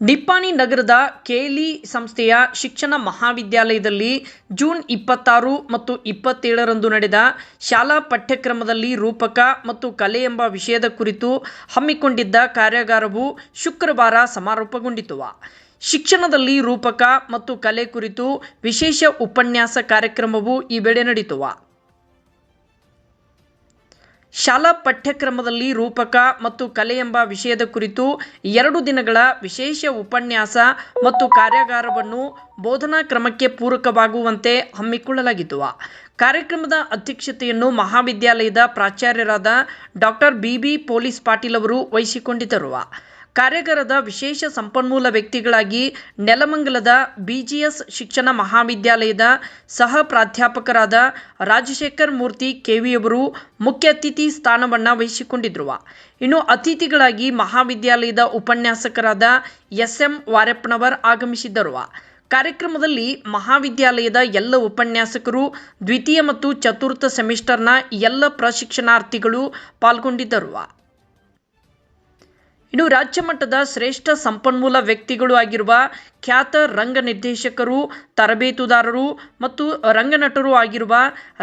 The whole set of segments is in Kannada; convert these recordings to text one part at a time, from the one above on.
ನಿಪ್ಪಾಣಿ ನಗರದ ಕೇಲಿ ಸಂಸ್ಥೆಯ ಶಿಕ್ಷಣ ಮಹಾವಿದ್ಯಾಲಯದಲ್ಲಿ ಜೂನ್ ಇಪ್ಪತ್ತಾರು ಮತ್ತು ಇಪ್ಪತ್ತೇಳರಂದು ನಡೆದ ಶಾಲಾ ಪಠ್ಯಕ್ರಮದಲ್ಲಿ ರೂಪಕ ಮತ್ತು ಕಲೆ ಎಂಬ ವಿಷಯದ ಕುರಿತು ಹಮ್ಮಿಕೊಂಡಿದ್ದ ಕಾರ್ಯಾಗಾರವು ಶುಕ್ರವಾರ ಸಮಾರೋಪಗೊಂಡಿತು. ಶಿಕ್ಷಣದಲ್ಲಿ ರೂಪಕ ಮತ್ತು ಕಲೆ ಕುರಿತು ವಿಶೇಷ ಉಪನ್ಯಾಸ ಕಾರ್ಯಕ್ರಮವು ಈ ವೇಳೆ ನಡೆಯಿತು ಶಾಲಾ ಪಠ್ಯಕ್ರಮದಲ್ಲಿ ರೂಪಕ ಮತ್ತು ಕಲೆ ಎಂಬ ವಿಷಯದ ಕುರಿತು ಎರಡು ದಿನಗಳ ವಿಶೇಷ ಉಪನ್ಯಾಸ ಮತ್ತು ಕಾರ್ಯಾಗಾರವನ್ನು ಬೋಧನಾ ಕ್ರಮಕ್ಕೆ ಪೂರಕವಾಗುವಂತೆ ಹಮ್ಮಿಕೊಳ್ಳಲಾಗಿತ್ತು. ಕಾರ್ಯಕ್ರಮದ ಅಧ್ಯಕ್ಷತೆಯನ್ನು ಮಹಾವಿದ್ಯಾಲಯದ ಪ್ರಾಚಾರ್ಯರಾದ doctor B B Police Patil ಅವರು ವಹಿಸಿಕೊಂಡಿದ್ದರು. ಕಾರ್ಯಾಗಾರದ ವಿಶೇಷ ಸಂಪನ್ಮೂಲ ವ್ಯಕ್ತಿಗಳಾಗಿ ನೆಲಮಂಗಲದ ಬಿಜಿಎಸ್ ಶಿಕ್ಷಣ ಮಹಾವಿದ್ಯಾಲಯದ ಸಹ ಪ್ರಾಧ್ಯಾಪಕರಾದ ರಾಜಶೇಖರ್ ಮೂರ್ತಿ ಕೆವಿಯವರು ಮುಖ್ಯ ಅತಿಥಿ ಸ್ಥಾನವನ್ನು ವಹಿಸಿಕೊಂಡಿದ್ರು. ಇನ್ನು ಅತಿಥಿಗಳಾಗಿ ಮಹಾವಿದ್ಯಾಲಯದ ಉಪನ್ಯಾಸಕರಾದ ಎಸ್ ಎಂ ವಾರಪ್ಪನವರ್ ಆಗಮಿಸಿದ್ದರು. ಕಾರ್ಯಕ್ರಮದಲ್ಲಿ ಮಹಾವಿದ್ಯಾಲಯದ ಎಲ್ಲ ಉಪನ್ಯಾಸಕರು, ದ್ವಿತೀಯ ಮತ್ತು ಚತುರ್ಥ ಸೆಮಿಸ್ಟರ್ನ ಎಲ್ಲ ಪ್ರಶಿಕ್ಷಣಾರ್ಥಿಗಳು ಪಾಲ್ಗೊಂಡಿದ್ದರು. ಇನ್ನು ರಾಜ್ಯ ಮಟ್ಟದ ಶ್ರೇಷ್ಠ ಸಂಪನ್ಮೂಲ ವ್ಯಕ್ತಿಗಳು ಆಗಿರುವ ಖ್ಯಾತ ರಂಗ ನಿರ್ದೇಶಕರು, ತರಬೇತುದಾರರು ಮತ್ತು ರಂಗನಟರು ಆಗಿರುವ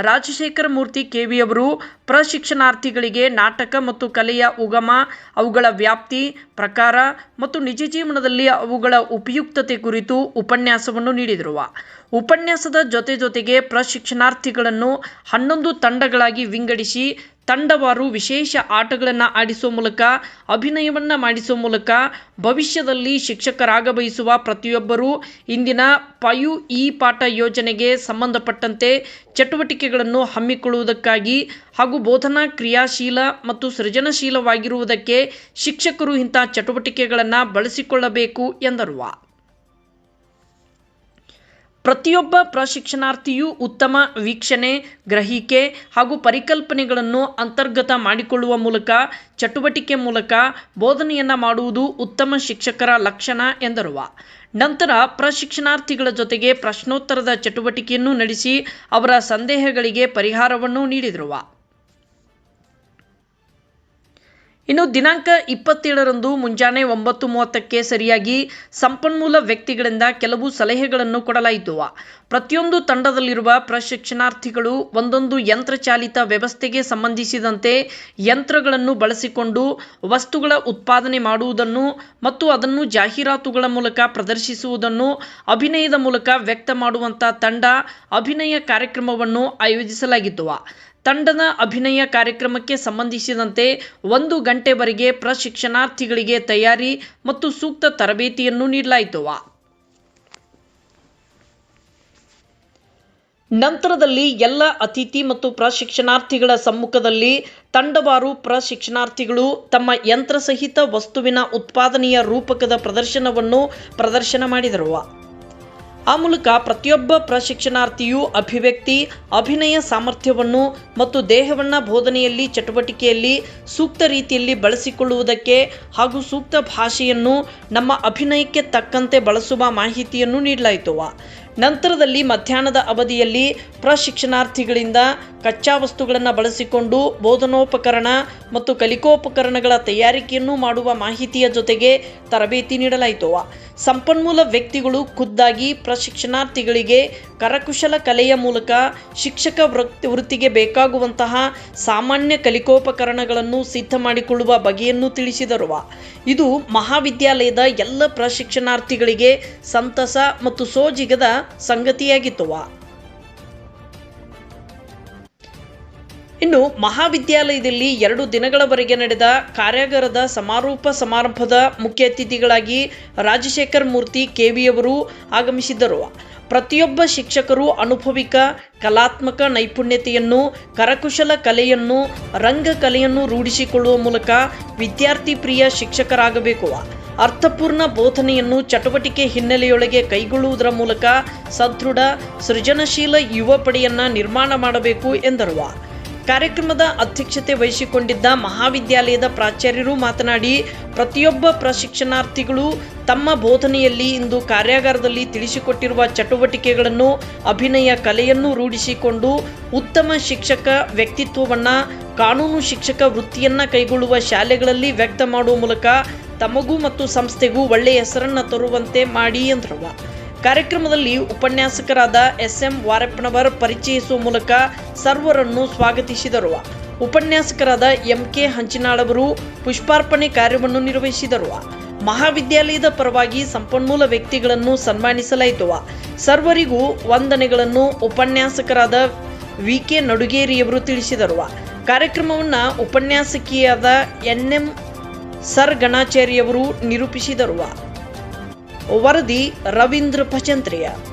ರಾಜಶೇಖರ ಮೂರ್ತಿ ಕೆವಿ ಅವರು ಪ್ರಶಿಕ್ಷಣಾರ್ಥಿಗಳಿಗೆ ನಾಟಕ ಮತ್ತು ಕಲೆಯ ಉಗಮ, ಅವುಗಳ ವ್ಯಾಪ್ತಿ, ಪ್ರಕಾರ ಮತ್ತು ನಿಜ ಜೀವನದಲ್ಲಿ ಅವುಗಳ ಉಪಯುಕ್ತತೆ ಕುರಿತು ಉಪನ್ಯಾಸವನ್ನು ನೀಡಿದರು. ಉಪನ್ಯಾಸದ ಜೊತೆ ಜೊತೆಗೆ ಪ್ರಶಿಕ್ಷಣಾರ್ಥಿಗಳನ್ನು ಹನ್ನೊಂದು ತಂಡಗಳಾಗಿ ವಿಂಗಡಿಸಿ, ತಂಡವಾರು ವಿಶೇಷ ಆಟಗಳನ್ನು ಆಡಿಸುವ ಮೂಲಕ, ಅಭಿನಯವನ್ನು ಮಾಡಿಸುವ ಮೂಲಕ ಭವಿಷ್ಯದಲ್ಲಿ ಶಿಕ್ಷಕರಾಗ ಬಯಸುವ ಪ್ರತಿಯೊಬ್ಬರೂ ಇಂದಿನ ಪಯು ಇ ಪಾಠ ಯೋಜನೆಗೆ ಸಂಬಂಧಪಟ್ಟಂತೆ ಚಟುವಟಿಕೆಗಳನ್ನು ಹಮ್ಮಿಕೊಳ್ಳುವುದಕ್ಕಾಗಿ ಹಾಗೂ ಬೋಧನಾ ಕ್ರಿಯಾಶೀಲ ಮತ್ತು ಸೃಜನಶೀಲವಾಗಿರುವುದಕ್ಕೆ ಶಿಕ್ಷಕರು ಇಂಥ ಚಟುವಟಿಕೆಗಳನ್ನು ಬಳಸಿಕೊಳ್ಳಬೇಕು ಎಂದರು. ಪ್ರತಿಯೊಬ್ಬ ಪ್ರಶಿಕ್ಷಣಾರ್ಥಿಯೂ ಉತ್ತಮ ವೀಕ್ಷಣೆ, ಗ್ರಹಿಕೆ ಹಾಗೂ ಪರಿಕಲ್ಪನೆಗಳನ್ನು ಅಂತರ್ಗತ ಮಾಡಿಕೊಳ್ಳುವ ಮೂಲಕ, ಚಟುವಟಿಕೆ ಮೂಲಕ ಬೋಧನೆಯನ್ನು ಮಾಡುವುದು ಉತ್ತಮ ಶಿಕ್ಷಕರ ಲಕ್ಷಣ ಎಂದರುವ ನಂತರ ಪ್ರಶಿಕ್ಷಣಾರ್ಥಿಗಳ ಜೊತೆಗೆ ಪ್ರಶ್ನೋತ್ತರದ ಚಟುವಟಿಕೆಯನ್ನು ನಡೆಸಿ ಅವರ ಸಂದೇಹಗಳಿಗೆ ಪರಿಹಾರವನ್ನು ನೀಡಿದರು. ಇನ್ನು ದಿನಾಂಕ ಇಪ್ಪತ್ತೇಳರಂದು ಮುಂಜಾನೆ ಒಂಬತ್ತು ಮೂವತ್ತಕ್ಕೆ ಸರಿಯಾಗಿ ಸಂಪನ್ಮೂಲ ವ್ಯಕ್ತಿಗಳಿಂದ ಕೆಲವು ಸಲಹೆಗಳನ್ನು ಕೊಡಲಾಯಿತು. ಪ್ರತಿಯೊಂದು ತಂಡದಲ್ಲಿರುವ ಪ್ರಶಿಕ್ಷಣಾರ್ಥಿಗಳು ಒಂದೊಂದು ಯಂತ್ರಚಾಲಿತ ವ್ಯವಸ್ಥೆಗೆ ಸಂಬಂಧಿಸಿದಂತೆ ಯಂತ್ರಗಳನ್ನು ಬಳಸಿಕೊಂಡು ವಸ್ತುಗಳ ಉತ್ಪಾದನೆ ಮಾಡುವುದನ್ನು ಮತ್ತು ಅದನ್ನು ಜಾಹೀರಾತುಗಳ ಮೂಲಕ ಪ್ರದರ್ಶಿಸುವುದನ್ನು ಅಭಿನಯದ ಮೂಲಕ ವ್ಯಕ್ತ ಮಾಡುವಂಥ ತಂಡ ಅಭಿನಯ ಕಾರ್ಯಕ್ರಮವನ್ನು ಆಯೋಜಿಸಲಾಗಿತ್ತು. ತಂಡದ ಅಭಿನಯ ಕಾರ್ಯಕ್ರಮಕ್ಕೆ ಸಂಬಂಧಿಸಿದಂತೆ ಒಂದು ಗಂಟೆವರೆಗೆ ಪ್ರಶಿಕ್ಷಣಾರ್ಥಿಗಳಿಗೆ ತಯಾರಿ ಮತ್ತು ಸೂಕ್ತ ತರಬೇತಿಯನ್ನು ನೀಡಲಾಯಿತು. ನಂತರದಲ್ಲಿ ಎಲ್ಲ ಅತಿಥಿ ಮತ್ತು ಪ್ರಶಿಕ್ಷಣಾರ್ಥಿಗಳ ಸಮ್ಮುಖದಲ್ಲಿ ತಂಡವಾರು ಪ್ರಶಿಕ್ಷಣಾರ್ಥಿಗಳು ತಮ್ಮ ಯಂತ್ರಸಹಿತ ವಸ್ತುವಿನ ಉತ್ಪಾದನೆಯ ರೂಪಕದ ಪ್ರದರ್ಶನವನ್ನು ಪ್ರದರ್ಶನ ಮಾಡಿದರು. ಆ ಮೂಲಕ ಪ್ರತಿಯೊಬ್ಬ ಪ್ರಶಿಕ್ಷಣಾರ್ಥಿಯು ಅಭಿವ್ಯಕ್ತಿ, ಅಭಿನಯ ಸಾಮರ್ಥ್ಯವನ್ನು ಮತ್ತು ದೇಹವನ್ನು ಬೋಧನೆಯಲ್ಲಿ, ಚಟುವಟಿಕೆಯಲ್ಲಿ ಸೂಕ್ತ ರೀತಿಯಲ್ಲಿ ಬಳಸಿಕೊಳ್ಳುವುದಕ್ಕೆ ಹಾಗೂ ಸೂಕ್ತ ಭಾಷೆಯನ್ನು ನಮ್ಮ ಅಭಿನಯಕ್ಕೆ ತಕ್ಕಂತೆ ಬಳಸುವ ಮಾಹಿತಿಯನ್ನು ನೀಡಲಾಯಿತು. ನಂತರದಲ್ಲಿ ಮಧ್ಯಾಹ್ನದ ಅವಧಿಯಲ್ಲಿ ಪ್ರಶಿಕ್ಷಣಾರ್ಥಿಗಳಿಂದ ಕಚ್ಚಾ ವಸ್ತುಗಳನ್ನು ಬಳಸಿಕೊಂಡು ಬೋಧನೋಪಕರಣ ಮತ್ತು ಕಲಿಕೋಪಕರಣಗಳ ತಯಾರಿಕೆಯನ್ನು ಮಾಡುವ ಮಾಹಿತಿಯ ಜೊತೆಗೆ ತರಬೇತಿ ನೀಡಲಾಯಿತು. ಸಂಪನ್ಮೂಲ ವ್ಯಕ್ತಿಗಳು ಖುದ್ದಾಗಿ ಪ್ರಶಿಕ್ಷಣಾರ್ಥಿಗಳಿಗೆ ಕರಕುಶಲ ಕಲೆಯ ಮೂಲಕ ಶಿಕ್ಷಕ ವೃತ್ತಿ ವೃತ್ತಿಗೆ ಬೇಕಾಗುವಂತಹ ಸಾಮಾನ್ಯ ಕಲಿಕೋಪಕರಣಗಳನ್ನು ಸಿದ್ಧ ಮಾಡಿಕೊಳ್ಳುವ ಬಗೆಯನ್ನು ತಿಳಿಸಿದರು. ಇದು ಮಹಾವಿದ್ಯಾಲಯದ ಎಲ್ಲ ಪ್ರಶಿಕ್ಷಣಾರ್ಥಿಗಳಿಗೆ ಸಂತಸ ಮತ್ತು ಸೋಜಿಗದ ಸಂಗತಿಯಾಗಿತ್ತು. ಇನ್ನು ಮಹಾವಿದ್ಯಾಲಯದಲ್ಲಿ ಎರಡು ದಿನಗಳವರೆಗೆ ನಡೆದ ಕಾರ್ಯಾಗಾರದ ಸಮಾರೋಪ ಸಮಾರಂಭದ ಮುಖ್ಯ ಅತಿಥಿಗಳಾಗಿ ರಾಜಶೇಖರ್ ಮೂರ್ತಿ ಕೆವಿಯವರು ಆಗಮಿಸಿದ್ದರು. ಪ್ರತಿಯೊಬ್ಬ ಶಿಕ್ಷಕರು ಅನುಭವಿಕ, ಕಲಾತ್ಮಕ ನೈಪುಣ್ಯತೆಯನ್ನು, ಕರಕುಶಲ ಕಲೆಯನ್ನು ರಂಗಕಲೆಯನ್ನು ರೂಢಿಸಿಕೊಳ್ಳುವ ಮೂಲಕ ವಿದ್ಯಾರ್ಥಿ ಪ್ರಿಯ ಶಿಕ್ಷಕರಾಗಬೇಕು. ಅರ್ಥಪೂರ್ಣ ಬೋಧನೆಯನ್ನು ಚಟುವಟಿಕೆ ಹಿನ್ನೆಲೆಯೊಳಗೆ ಕೈಗೊಳ್ಳುವುದರ ಮೂಲಕ ಸದೃಢ, ಸೃಜನಶೀಲ ಯುವ ಪಡೆಯನ್ನು ನಿರ್ಮಾಣ ಮಾಡಬೇಕು ಎಂದರು. ಕಾರ್ಯಕ್ರಮದ ಅಧ್ಯಕ್ಷತೆ ವಹಿಸಿಕೊಂಡಿದ್ದ ಮಹಾವಿದ್ಯಾಲಯದ ಪ್ರಾಚಾರ್ಯರು ಮಾತನಾಡಿ, ಪ್ರತಿಯೊಬ್ಬ ಪ್ರಶಿಕ್ಷಣಾರ್ಥಿಗಳು ತಮ್ಮ ಬೋಧನೆಯಲ್ಲಿ ಇಂದು ಕಾರ್ಯಾಗಾರದಲ್ಲಿ ತಿಳಿಸಿಕೊಟ್ಟಿರುವ ಚಟುವಟಿಕೆಗಳನ್ನು, ಅಭಿನಯ ಕಲೆಯನ್ನು ರೂಢಿಸಿಕೊಂಡು ಉತ್ತಮ ಶಿಕ್ಷಕ ವ್ಯಕ್ತಿತ್ವವನ್ನು, ಕಾನೂನು ಶಿಕ್ಷಕ ವೃತ್ತಿಯನ್ನು ಕೈಗೊಳ್ಳುವ ಶಾಲೆಗಳಲ್ಲಿ ವ್ಯಕ್ತ ಮಾಡುವ ಮೂಲಕ ತಮಗೂ ಮತ್ತು ಸಂಸ್ಥೆಗೂ ಒಳ್ಳೆಯ ಹೆಸರನ್ನು ತರುವಂತೆ ಮಾಡಿ ಎಂದ್ರವ ಕಾರ್ಯಕ್ರಮದಲ್ಲಿ ಉಪನ್ಯಾಸಕರಾದ ಎಸ್ ಎಂ ವಾರಪ್ಪನವರ್ ಪರಿಚಯಿಸುವ ಮೂಲಕ ಸರ್ವರನ್ನು ಸ್ವಾಗತಿಸಿದರು. ಉಪನ್ಯಾಸಕರಾದ ಎಂಕೆ ಹಂಚಿನಾಳವರು ಪುಷ್ಪಾರ್ಪಣೆ ಕಾರ್ಯವನ್ನು ನಿರ್ವಹಿಸಿದರು. ಮಹಾವಿದ್ಯಾಲಯದ ಪರವಾಗಿ ಸಂಪನ್ಮೂಲ ವ್ಯಕ್ತಿಗಳನ್ನು ಸನ್ಮಾನಿಸಲಾಯಿತು. ಸರ್ವರಿಗೂ ವಂದನೆಗಳನ್ನು ಉಪನ್ಯಾಸಕರಾದ ವಿ ಕೆ ನಡುಗೇರಿಯವರು ತಿಳಿಸಿದರು. ಕಾರ್ಯಕ್ರಮವನ್ನು ಉಪನ್ಯಾಸಕಿಯಾದ ಎನ್ ಎಂ ಸರ್ ಗಣಾಚಾರ್ಯವರು ನಿರೂಪಿಸಿದರು. વરદી રવિન્દ્ર ભચંત્રિયા